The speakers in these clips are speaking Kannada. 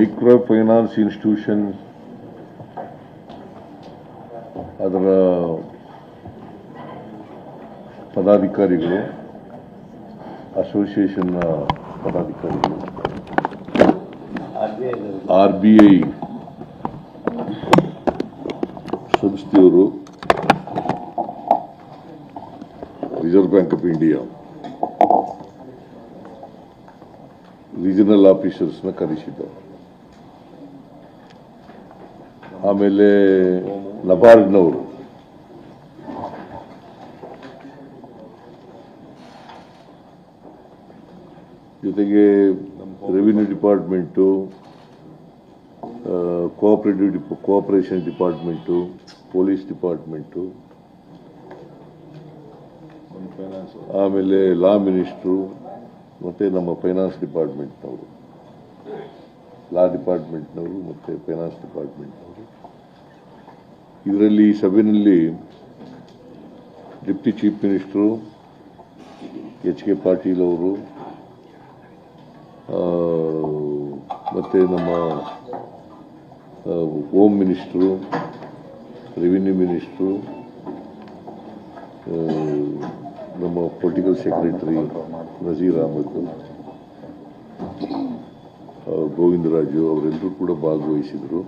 ಮೈಕ್ರೋ ಫೈನಾನ್ಸ್ ಇನ್ಸ್ಟಿಟ್ಯೂಷನ್ ಅದರ ಪದಾಧಿಕಾರಿಗಳು ಅಸೋಸಿಯೇಷನ್ನ ಪದಾಧಿಕಾರಿಗಳು ಆರ್ ಬಿ ಐ ಸಂಸ್ಥೆಯವರು reserve bank of India regional ಆಫೀಸರ್ಸ್ನ ಕರೆಸಿದ್ದಾರೆ. ಆಮೇಲೆ ನಬಾರ್ಡ್ನವರು. ಜೊತೆಗೆ ರೆವಿನ್ಯೂ ಡಿಪಾರ್ಟ್ಮೆಂಟು ಕೋಆಪರೇಟಿವ್ ಡಿಪ ಕೋಆಪರೇಷನ್ ಡಿಪಾರ್ಟ್ಮೆಂಟು ಪೊಲೀಸ್ ಡಿಪಾರ್ಟ್ಮೆಂಟು ಆಮೇಲೆ ಲಾ ಮಿನಿಸ್ಟ್ರು ಮತ್ತು ನಮ್ಮ ಫೈನಾನ್ಸ್ ಡಿಪಾರ್ಟ್ಮೆಂಟ್ನವರು ಲಾ ಡಿಪಾರ್ಟ್ಮೆಂಟ್ನವರು ಮತ್ತು ಫೈನಾನ್ಸ್ ಡಿಪಾರ್ಟ್ಮೆಂಟ್ನವರು ಇದರಲ್ಲಿ ಈ ಸಭೆಯಲ್ಲಿ deputy chief minister, H K Patil ಅವರು ಮತ್ತು ನಮ್ಮ ಹೋಮ್ ಮಿನಿಸ್ಟ್ರು, ರೆವಿನ್ಯೂ ಮಿನಿಸ್ಟ್ರು ನಮ್ಮ ಪೊಲಿಟಿಕಲ್ ಸೆಕ್ರೆಟರಿ ನಜೀರ್ ಅಹಮದ್ ಗೋವಿಂದರಾಜು ಅವರೆಲ್ಲರೂ ಕೂಡ ಭಾಗವಹಿಸಿದರು.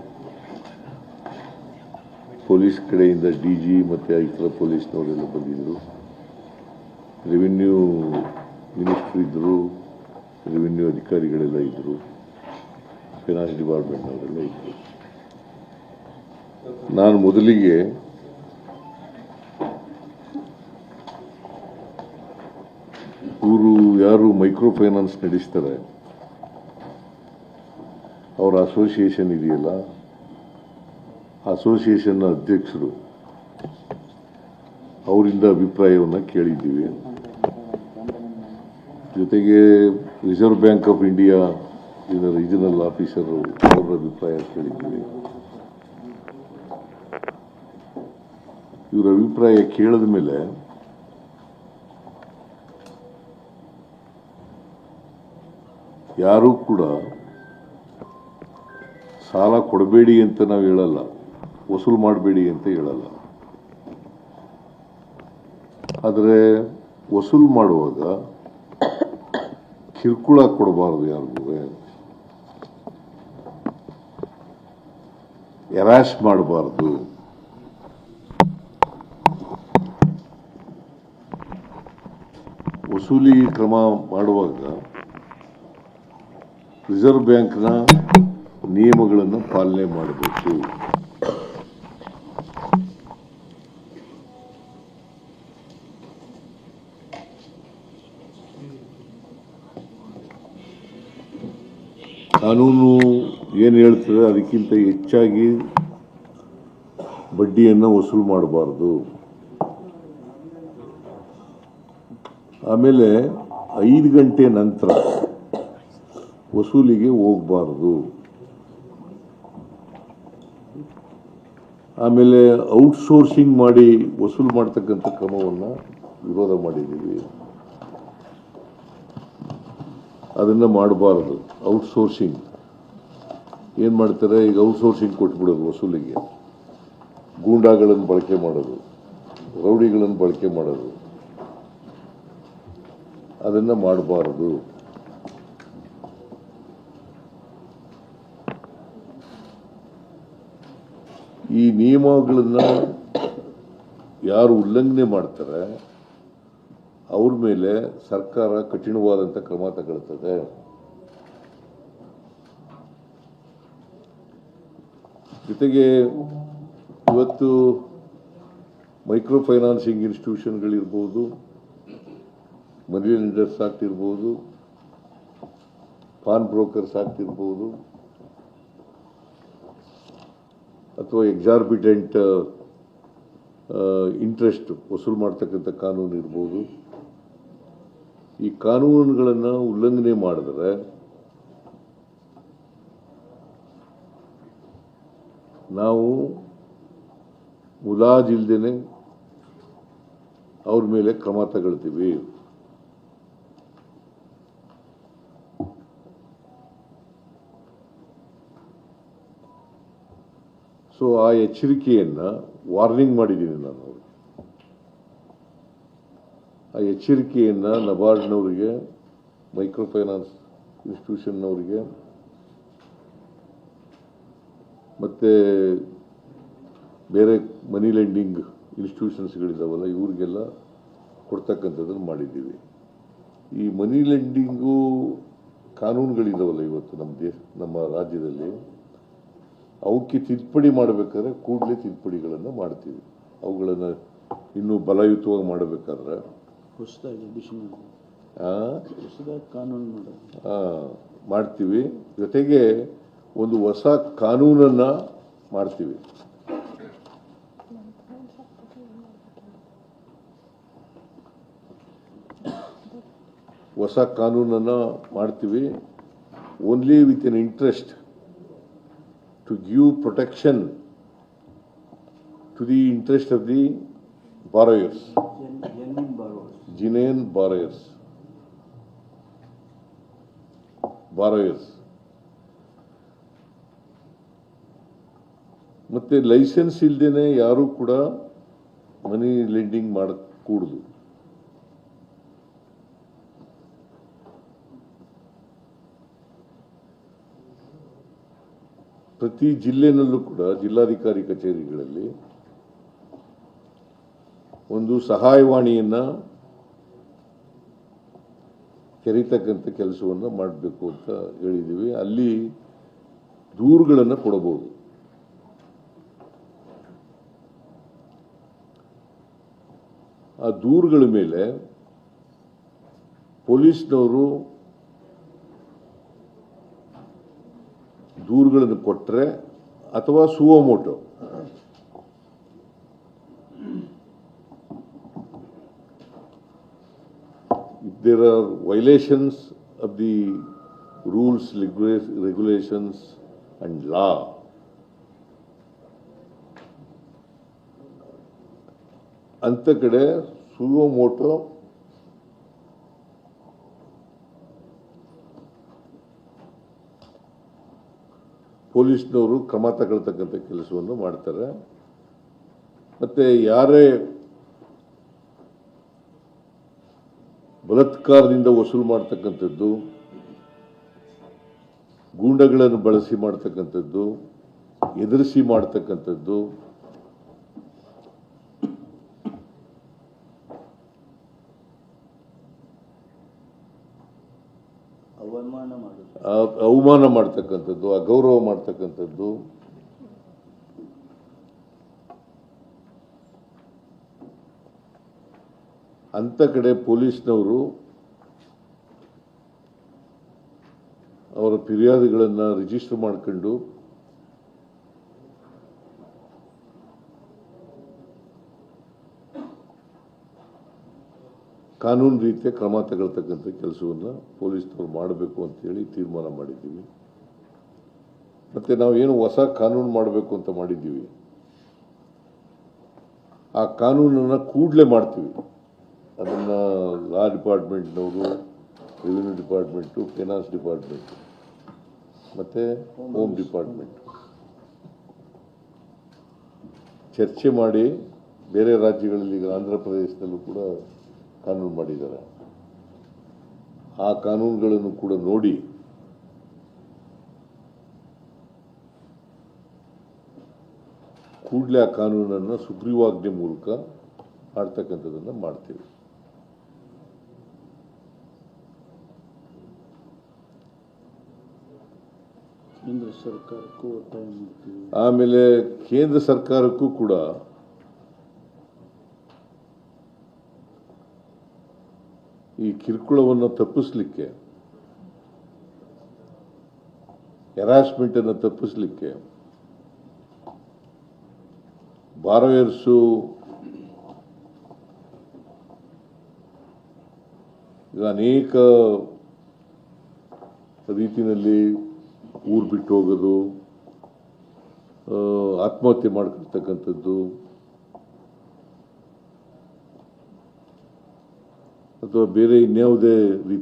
ಪೊಲೀಸ್ ಕಡೆಯಿಂದ ಡಿ ಜಿ ಮತ್ತು ಇತರ ಪೊಲೀಸ್ನವರೆಲ್ಲ ಬಂದಿದ್ದರು ರೆವಿನ್ಯೂ ಮಿನಿಸ್ಟ್ರ್ ಇದ್ದರು ರೆವಿನ್ಯೂ ಅಧಿಕಾರಿಗಳೆಲ್ಲ ಇದ್ದರು ಫೈನಾನ್ಸ್ ಡಿಪಾರ್ಟ್ಮೆಂಟ್ನವರೆಲ್ಲ ಇದ್ದರು ನಾನು ಮೊದಲಿಗೆ ಇವರು ಯಾರು ಮೈಕ್ರೋ ಫೈನಾನ್ಸ್ ನಡೆಸ್ತಾರೆ, ಅವರ ಅಸೋಸಿಯೇಷನ್ ಇದೆಯಲ್ಲ ಅಸೋಸಿಯೇಷನ್ನ ಅಧ್ಯಕ್ಷರು ಅವರಿಂದ ಅಭಿಪ್ರಾಯವನ್ನು ಕೇಳಿದ್ದೀವಿ. ಜೊತೆಗೆ ರಿಸರ್ವ್ ಬ್ಯಾಂಕ್ ಆಫ್ ಇಂಡಿಯಾ ಇದರ ರೀಜನಲ್ ಆಫೀಸರು ಅವರ ಅಭಿಪ್ರಾಯ ಕೇಳಿದ್ದೀವಿ. ಇವರ ಅಭಿಪ್ರಾಯ ಕೇಳಿದ ಮೇಲೆ ಯಾರೂ ಕೂಡ ಸಾಲ ಕೊಡಬೇಡಿ ಅಂತ ನಾವು ಹೇಳಲ್ಲ. ವಸೂಲು ಮಾಡಬೇಡಿ ಅಂತ ಹೇಳಲ್ಲ. ಆದರೆ ವಸೂಲು ಮಾಡುವಾಗ ಕಿರುಕುಳ ಕೊಡಬಾರದು ಯಾರಿಗೂ. ಎರಾಶ್ ಮಾಡಬಾರ್ದು. ವಸೂಲಿ ಕ್ರಮ ಮಾಡುವಾಗ ರಿಸರ್ವ್ ಬ್ಯಾಂಕ್ನ ನಿಯಮಗಳನ್ನು ಪಾಲನೆ ಮಾಡಬೇಕು. ಕಾನೂನು ಏನು ಹೇಳ್ತದೆ ಅದಕ್ಕಿಂತ ಹೆಚ್ಚಾಗಿ ಬಡ್ಡಿಯನ್ನು ವಸೂಲು ಮಾಡಬಾರ್ದು. ಆಮೇಲೆ ಐದು ಗಂಟೆ ನಂತರ ವಸೂಲಿಗೆ ಹೋಗಬಾರ್ದು. ಆಮೇಲೆ ಔಟ್ಸೋರ್ಸಿಂಗ್ ಮಾಡಿ ವಸೂಲು ಮಾಡ್ತಕ್ಕಂಥ ಕ್ರಮವನ್ನು ವಿರೋಧ ಮಾಡಿದ್ದೀವಿ. ಅದನ್ನು ಮಾಡಬಾರದು. ಔಟ್ಸೋರ್ಸಿಂಗ್. ಏನು ಮಾಡ್ತಾರೆ? ಈಗ ಔಟ್ಸೋರ್ಸಿಂಗ್ ಕೊಟ್ಬಿಡೋದು ವಸೂಲಿಗೆ. ಗೂಂಡಾಗಳನ್ನು ಬಳಕೆ ಮಾಡೋದು. ರೌಡಿಗಳನ್ನು ಬಳಕೆ ಮಾಡೋದು. ಅದನ್ನು ಮಾಡಬಾರದು. ಈ ನಿಯಮಗಳನ್ನು ಯಾರು ಉಲ್ಲಂಘನೆ ಮಾಡ್ತಾರೆ? ಅವ್ರ ಮೇಲೆ ಸರ್ಕಾರ ಕಠಿಣವಾದಂಥ ಕ್ರಮ ತಗೊಳ್ತದೆ. ಜೊತೆಗೆ ಇವತ್ತು ಮೈಕ್ರೋ ಫೈನಾನ್ಸಿಂಗ್ ಇನ್ಸ್ಟಿಟ್ಯೂಷನ್ಗಳಿರ್ಬೋದು, ಮನಿ ಲೆಂಡರ್ಸ್ ಆಗ್ತಿರ್ಬೋದು ಪಾನ್ ಬ್ರೋಕರ್ಸ್ ಆಗ್ತಿರ್ಬೋದು ಅಥವಾ ಎಕ್ಸಾರ್ಬಿಟೆಂಟ್ ಇಂಟ್ರೆಸ್ಟ್ ವಸೂಲು ಮಾಡ್ತಕ್ಕಂಥ ಕಾನೂನು ಇರ್ಬೋದು. ಈ ಕಾನೂನುಗಳನ್ನು ಉಲ್ಲಂಘನೆ ಮಾಡಿದ್ರೆ ನಾವು ಮುಲಾಜಿಲ್ದೇನೆ ಅವ್ರ ಮೇಲೆ ಕ್ರಮ ತಗೊಳ್ತೀವಿ. ಸೊ ಆ ಎಚ್ಚರಿಕೆಯನ್ನು ವಾರ್ನಿಂಗ್ ಮಾಡಿದ್ದೀನಿ ನಾನು. ಎಚ್ಚರಿಕೆಯನ್ನು ನಬಾರ್ಡ್ನವರಿಗೆ ಮೈಕ್ರೋ ಫೈನಾನ್ಸ್ ಇನ್ಸ್ಟಿಟ್ಯೂಷನ್ನವರಿಗೆ, ಮತ್ತು ಬೇರೆ ಮನಿ ಲೆಂಡಿಂಗ್ ಇನ್ಸ್ಟಿಟ್ಯೂಷನ್ಸ್ಗಳಿದ್ದಾವಲ್ಲ ಇವ್ರಿಗೆಲ್ಲ ಕೊಡ್ತಕ್ಕಂಥದ್ದನ್ನು ಮಾಡಿದ್ದೀವಿ. ಈ ಮನಿ ಲೆಂಡಿಂಗು ಕಾನೂನುಗಳಿದ್ದಾವಲ್ಲ ಇವತ್ತು ನಮ್ಮ ದೇಶ, ನಮ್ಮ ರಾಜ್ಯದಲ್ಲಿ, ಅವಕ್ಕೆ ತಿದ್ದುಪಡಿ ಮಾಡಬೇಕಾದ್ರೆ ಕೂಡಲೇ ತಿದ್ದುಪಡಿಗಳನ್ನು ಮಾಡ್ತೀವಿ. ಅವುಗಳನ್ನು ಇನ್ನೂ ಬಲಯುತವಾಗಿ ಮಾಡಬೇಕಾದ್ರೆ ಹೊಸದಾಗಿ ಅಡಿಷನ್ ಆ, ಹೊಸದಾಗಿ ಕಾನೂನು ಮಾಡೋದು. ಮಾಡ್ತೀವಿ. ಜೊತೆಗೆ ಒಂದು ಹೊಸ ಕಾನೂನನ್ನು ಮಾಡ್ತೀವಿ. ಹೊಸ ಕಾನೂನನ್ನು ಮಾಡ್ತೀವಿ. Only with an interest to give protection to the interest of the borrowers genuine borrowers genuine borrowers borrowers ಮತ್ತೆ ಲೈಸೆನ್ಸ್ ಇಲ್ದೇನೆ ಯಾರು ಕೂಡ ಮನಿ ಲೆಂಡಿಂಗ್ ಮಾಡಕೂಡದು. ಪ್ರತಿ ಜಿಲ್ಲೆನಲ್ಲೂ ಕೂಡ ಜಿಲ್ಲಾಧಿಕಾರಿ ಕಚೇರಿಗಳಲ್ಲಿ ಒಂದು ಸಹಾಯವಾಣಿಯನ್ನು ತೆರೀತಕ್ಕಂಥ ಕೆಲಸವನ್ನು ಮಾಡಬೇಕು ಅಂತ ಹೇಳಿದ್ದೀವಿ ಅಲ್ಲಿ ದೂರುಗಳನ್ನು ಕೊಡಬಹುದು. ಆ ದೂರುಗಳ ಮೇಲೆ ಪೊಲೀಸ್ನವರು ದೂರುಗಳನ್ನು ಕೊಟ್ಟರೆ ಅಥವಾ suo motu. If there are violations of the rules, regulations and law, ಅಂತ ಕಡೆ ಸುವೋಮೋಟೋ ಪೊಲೀಸ್ನವರು ಕ್ರಮ ತಗೊಳ್ತಕ್ಕಂಥ ಕೆಲಸವನ್ನು ಮಾಡ್ತಾರೆ ಮತ್ತೆ ಯಾರೇ ಬಲಾತ್ಕಾರದಿಂದ ವಸೂಲು ಮಾಡ್ತಕ್ಕಂಥದ್ದು ಗೂಂಡಗಳನ್ನು ಬಳಸಿ ಮಾಡ್ತಕ್ಕಂಥದ್ದು ಎದುರಿಸಿ ಮಾಡ್ತಕ್ಕಂಥದ್ದು ಅವಮಾನ ಮಾಡ ಅವಮಾನ ಮಾಡ್ತಕ್ಕಂಥದ್ದು ಅಗೌರವ ಮಾಡ್ತಕ್ಕಂಥದ್ದು ಅಂತ ಕಡೆ ಪೊಲೀಸ್ನವರು ಅವರ ಫಿರ್ಯಾದಿಗಳನ್ನು ರಿಜಿಸ್ಟರ್ ಮಾಡ್ಕೊಂಡು ಕಾನೂನು ರೀತಿಯ ಕ್ರಮ ತಗೊಳ್ತಕ್ಕಂಥ ಕೆಲಸವನ್ನು ಪೊಲೀಸ್ನವ್ರು ಮಾಡಬೇಕು ಅಂತೇಳಿ ತೀರ್ಮಾನ ಮಾಡಿದ್ದೀವಿ. ಮತ್ತು ನಾವೇನು ಹೊಸ ಕಾನೂನು ಮಾಡಬೇಕು ಅಂತ ಮಾಡಿದ್ದೀವಿ. ಆ ಕಾನೂನನ್ನು ಕೂಡಲೇ ಮಾಡ್ತೀವಿ. ಅದನ್ನು ಲಾ ಡಿಪಾರ್ಟ್ಮೆಂಟ್ನವರು, ರೆವಿನ್ಯೂ ಡಿಪಾರ್ಟ್ಮೆಂಟು, ಫೈನಾನ್ಸ್ ಡಿಪಾರ್ಟ್ಮೆಂಟು, ಮತ್ತು ಹೋಮ್ ಡಿಪಾರ್ಟ್ಮೆಂಟ್. ಚರ್ಚೆ ಮಾಡಿ ಬೇರೆ ರಾಜ್ಯಗಳಲ್ಲಿ ಈಗ ಆಂಧ್ರ ಪ್ರದೇಶದಲ್ಲೂ ಕೂಡ ಕಾನೂನು ಮಾಡಿದ್ದಾರೆ. ಆ ಕಾನೂನುಗಳನ್ನು ಕೂಡ ನೋಡಿ ಕೂಡಲೇ ಆ ಕಾನೂನನ್ನು ಸುಗ್ರೀವಾಜ್ಞೆ ಮೂಲಕ ಮಾಡ್ತಕ್ಕಂಥದ್ದನ್ನು ಮಾಡ್ತೀವಿ. ಕೇಂದ್ರ ಸರ್ಕಾರಕ್ಕೂ ಒತ್ತಾಯ ಆಮೇಲೆ ಕೇಂದ್ರ ಸರ್ಕಾರಕ್ಕೂ ಕೂಡ ಈ ಕಿರುಕುಳವನ್ನು ತಪ್ಪಿಸ್ಲಿಕ್ಕೆ ಹೆರಾಸ್ಮೆಂಟ್ ಅನ್ನು ತಪ್ಪಿಸ್ಲಿಕ್ಕೆ ಬಾರವೇರ್ಸು ಈಗ ಅನೇಕ ರೀತಿಯಲ್ಲಿ ಊರು ಬಿಟ್ಟು ಹೋಗೋದು ಆತ್ಮಹತ್ಯೆ ಮಾಡ್ಕೊಳ್ತಕ್ಕಂಥದ್ದು ಅಥವಾ ಬೇರೆ ಇನ್ಯಾವುದೇ ರೀತಿ